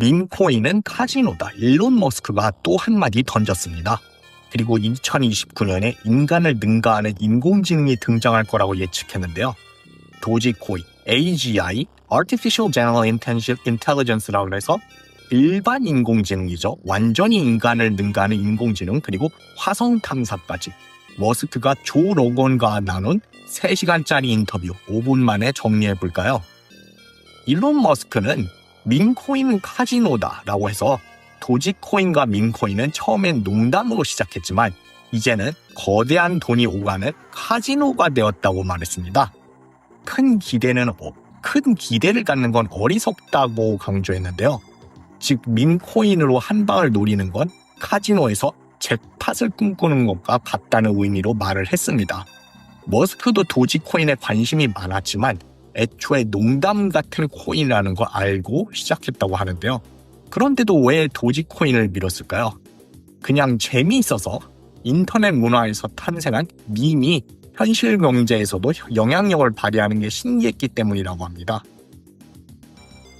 민코인은 카지노다. 일론 머스크가 또 한마디 던졌습니다. 그리고 2029년에 인간을 능가하는 인공지능이 등장할 거라고 예측했는데요. 도지코인, AGI, Artificial General Intelligence라고 해서 일반 인공지능이죠. 완전히 인간을 능가하는 인공지능 그리고 화성 탐사까지 머스크가 조 로건과 나눈 3시간짜리 인터뷰 5분 만에 정리해 볼까요? 일론 머스크는 민코인 카지노다라고 해서 도지코인과 민코인은 처음엔 농담으로 시작했지만 이제는 거대한 돈이 오가는 카지노가 되었다고 말했습니다. 큰 기대는 어, 큰 기대를 갖는 건 어리석다고 강조했는데요. 즉 민코인으로 한 방을 노리는 건 카지노에서 잭팟을 꿈꾸는 것과 같다는 의미로 말을 했습니다. 머스크도 도지코인에 관심이 많았지만 애초에 농담 같은 코인이라는 걸 알고 시작했다고 하는데요. 그런데도 왜 도지코인을 밀었을까요? 그냥 재미있어서 인터넷 문화에서 탄생한 밈이 현실 경제에서도 영향력을 발휘하는 게 신기했기 때문이라고 합니다.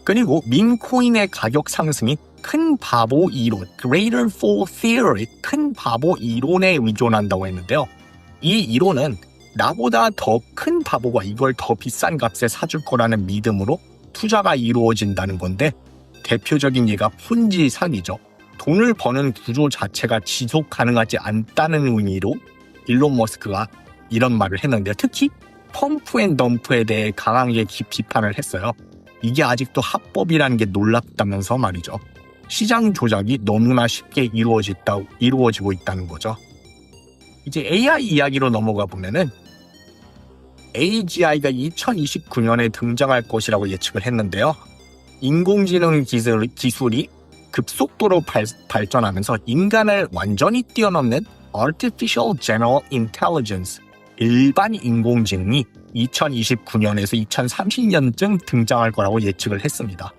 그리고 민코인의 가격 상승이 큰 바보 이론, Greater Fool Theory, 큰 바보 이론에 의존한다고 했는데요. 이 이론은 나보다 더 큰 바보가 이걸 더 비싼 값에 사줄 거라는 믿음으로 투자가 이루어진다는 건데 대표적인 예가 폰지 사기죠. 돈을 버는 구조 자체가 지속 가능하지 않다는 의미로 일론 머스크가 이런 말을 했는데 특히 펌프 앤 덤프에 대해 강하게 비판을 했어요. 이게 아직도 합법이라는 게 놀랍다면서 말이죠. 시장 조작이 너무나 쉽게 이루어지고 있다는 거죠. 이제 AI 이야기로 넘어가 보면은 AGI가 2029년에 등장할 것이라고 예측을 했는데요. 인공지능 기술, 기술이 급속도로 발, 발전하면서 인간을 완전히 뛰어넘는 Artificial General Intelligence, 일반 인공지능이 2029년에서 2030년쯤 등장할 거라고 예측을 했습니다.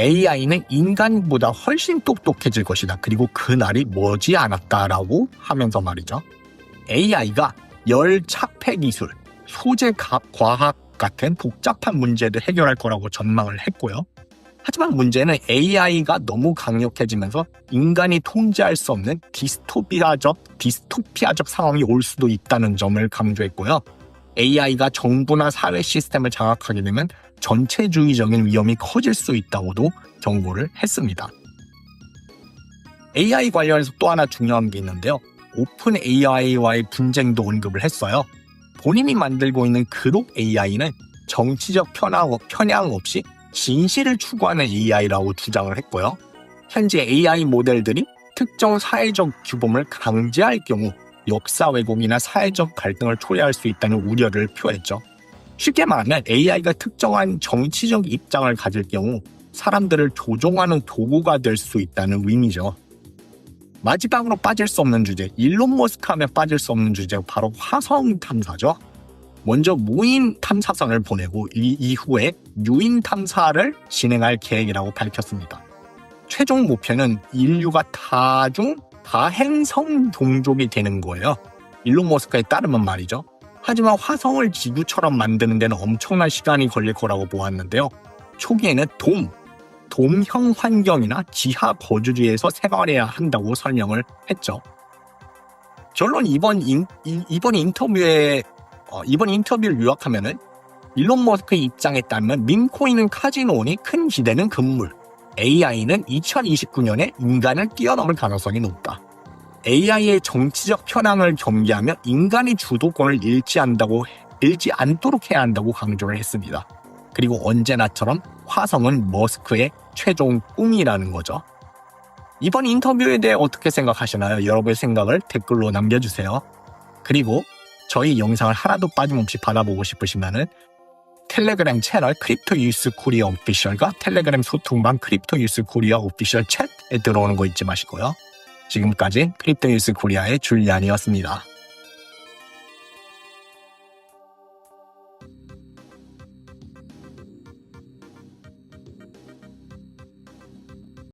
AI는 인간보다 훨씬 똑똑해질 것이다. 그리고 그날이 머지 않았다라고 하면서 말이죠. AI가 열 착폐 기술, 소재 값 과학 같은 복잡한 문제를 해결할 거라고 전망을 했고요. 하지만 문제는 AI가 너무 강력해지면서 인간이 통제할 수 없는 디스토피아적, 디스토피아적 상황이 올 수도 있다는 점을 강조했고요. AI가 정부나 사회 시스템을 장악하게 되면 전체주의적인 위험이 커질 수 있다고도 경고를 했습니다. AI 관련해서 또 하나 중요한 게 있는데요. 오픈 AI와의 분쟁도 언급을 했어요. 본인이 만들고 있는 그룹 AI는 정치적 편향, 편향 없이 진실을 추구하는 AI라고 주장을 했고요. 현재 AI 모델들이 특정 사회적 규범을 강제할 경우 역사 왜곡이나 사회적 갈등을 초래할 수 있다는 우려를 표했죠. 쉽게 말하면 AI가 특정한 정치적 입장을 가질 경우 사람들을 조종하는 도구가 될 수 있다는 의미죠. 마지막으로 빠질 수 없는 주제, 일론 머스크 하면 빠질 수 없는 주제 바로 화성 탐사죠. 먼저 무인 탐사선을 보내고 이 이후에 유인 탐사를 진행할 계획이라고 밝혔습니다. 최종 목표는 인류가 다중 다 행성 종족이 되는 거예요. 일론 머스크에 따르면 말이죠. 하지만 화성을 지구처럼 만드는 데는 엄청난 시간이 걸릴 거라고 보았는데요. 초기에는 돔, 돔형 환경이나 지하 거주지에서 생활해야 한다고 설명을 했죠. 결론 이번 인, 이번 인터뷰에 어, 이번 인터뷰를 요약하면은 일론 머스크의 입장에 따르면 민코인은 카지노니 큰 기대는 금물, AI는 2029년에 인간을 뛰어넘을 가능성이 높다. AI의 정치적 편향을 경계하며 인간의 주도권을 잃지 않다고 잃지 않도록 해야 한다고 강조를 했습니다. 그리고 언제나처럼 화성은 머스크의 최종 꿈이라는 거죠. 이번 인터뷰에 대해 어떻게 생각하시나요? 여러분의 생각을 댓글로 남겨주세요. 그리고 저희 영상을 하나도 빠짐없이 받아보고 싶으시면은 텔레그램 채널 크립토 유스 코리아 오피셜과 텔레그램 소통방 크립토 유스 코리아 오피셜 챗에 들어오는 거 잊지 마시고요. 지금까지 크립토 유스 코리아의 줄리안이었습니다.